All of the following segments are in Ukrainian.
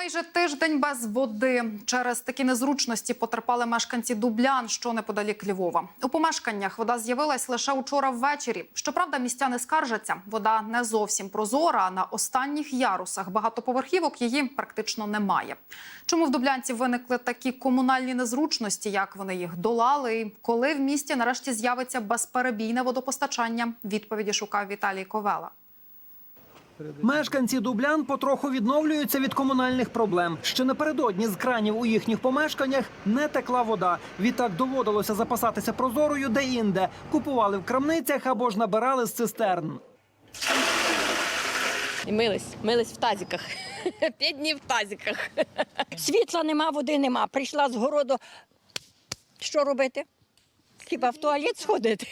Майже тиждень без води через такі незручності потерпали мешканці Дублян, що неподалік Львова. У помешканнях вода з'явилась лише учора ввечері. Щоправда, містяни скаржаться. Вода не зовсім прозора. А на останніх ярусах багатоповерхівок її практично немає. Чому в Дублянці виникли такі комунальні незручності? Як вони їх долали? І коли в місті нарешті з'явиться безперебійне водопостачання? Відповіді шукав Віталій Ковела. Мешканці Дублян потроху відновлюються від комунальних проблем. Ще напередодні з кранів у їхніх помешканнях не текла вода. Відтак доводилося запасатися прозорою де-інде. Купували в крамницях або ж набирали з цистерн. І мились, мились в тазиках. П'ять днів в тазиках. Світла нема, води нема. Прийшла з городу. Що робити? Хіба в туалет сходити?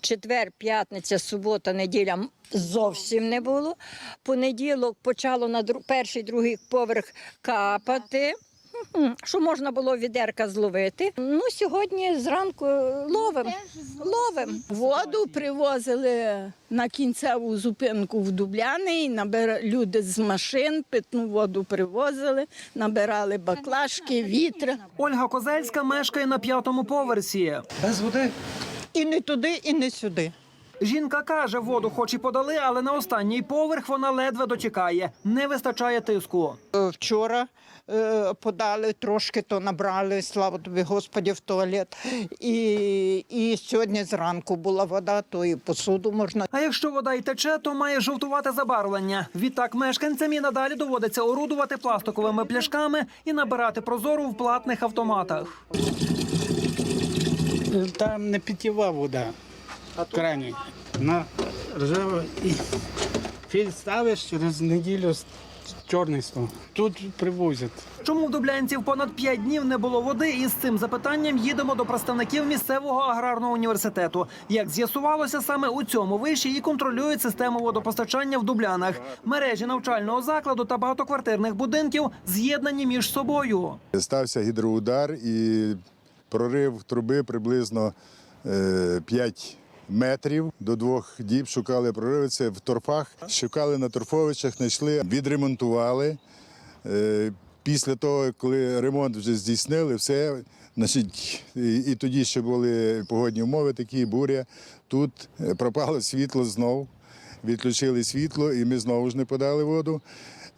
Четвер, п'ятниця, субота, неділя зовсім не було. Понеділок почало на перший, другий поверх капати. Що можна було відерка зловити? Ну, сьогодні зранку ловимо. Ловим. Воду привозили на кінцеву зупинку в Дубляни, і набира... люди з машин питну воду привозили, набирали баклажки, вітри. Ольга Козельська мешкає на п'ятому поверсі. Без води. І не туди, і не сюди. Жінка каже, воду хоч і подали, але на останній поверх вона ледве дочекає. Не вистачає тиску. Вчора е, подали трошки, то набрали, слава тобі, Господі, в туалет. І, і сьогодні зранку була вода, то і посуду можна А якщо вода й тече, то має жовтувати забарвлення. Відтак мешканцям і надалі доводиться орудувати пластиковими пляшками і набирати прозору в платних автоматах. Там не питєва вода. В крані. Вона ржава і філь ставиш через неділю з- чорний став. Тут привозять. Чому в дублянців понад п'ять днів не було води? І з цим запитанням їдемо до представників місцевого аграрного університету. Як з'ясувалося, саме у цьому виші і контролюють систему водопостачання в Дублянах. Мережі навчального закладу та багатоквартирних будинків з'єднані між собою. Стався гідроудар і прорив труби приблизно е, 5 метрів до двох діб. Шукали прориви. Це в торфах. Шукали на торфовичах, знайшли, відремонтували. Е, Після того, коли ремонт вже здійснили, все. Значить, і, тоді ще були погодні умови, такі буря. Тут е, пропало світло знов, відключили світло, і ми знову ж не подали воду.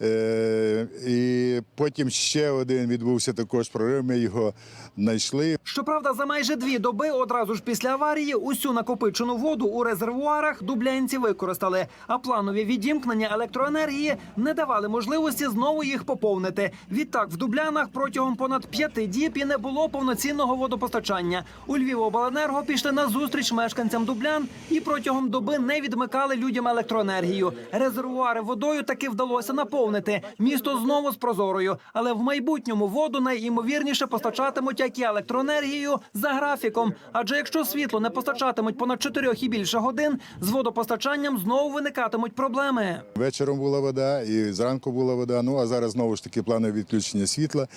Е, і потім ще один відбувся також прорив. Ми його знайшли. Щоправда, за майже дві доби одразу ж після аварії усю накопичену воду у резервуарах дублянці використали. А планові відімкнення електроенергії не давали можливості знову їх поповнити. Відтак в дублянах протягом понад п'яти діб і не було повноцінного водопостачання. У Львівобленерго пішли на зустріч мешканцям дублян і протягом доби не відмикали людям електроенергію. Резервуари водою таки вдалося наповнити. Місто знову з прозорою, але в майбутньому воду найімовірніше постачатимуть як і електроенергію за графіком. Адже якщо світло не постачатимуть понад 4 і більше годин, з водопостачанням знову виникатимуть проблеми. Вечором була вода, і зранку була вода. Ну а зараз знову ж таки планове відключення світла.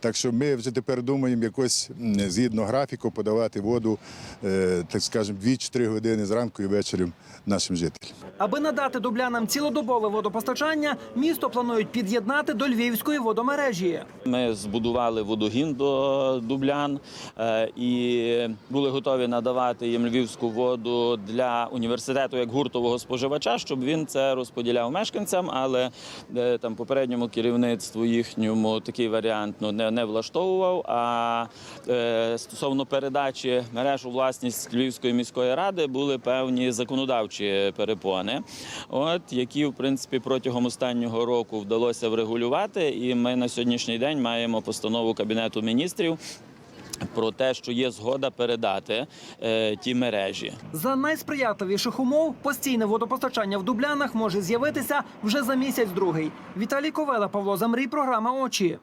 Так що ми вже тепер думаємо якось згідно графіку подавати воду, е, так скажемо, 2-3 години зранку і ввечері нашим жителям. Аби надати дублянам цілодобове водопостачання, місто планують під'єднати до львівської водомережі. Ми збудували водогін до Дублян е, і були готові надавати їм львівську воду для університету як гуртового споживача, щоб він це розподіляв мешканцям. Але е, там попередньому керівництву їхньому такий варіант ну, не, не влаштовував. А е, стосовно передачі мереж у власність Львівської міської ради були певні законодавчі перепони, от які в принципі протягом останнього року вдалося врегулювати. І ми на сьогоднішній день маємо постанову кабінету міністрів. Про те, що є згода передати е, ті мережі. За найсприятливіших умов постійне водопостачання в дублянах може з'явитися вже за місяць другий. Віталій Ковела, Павло Замрій, програма Очі.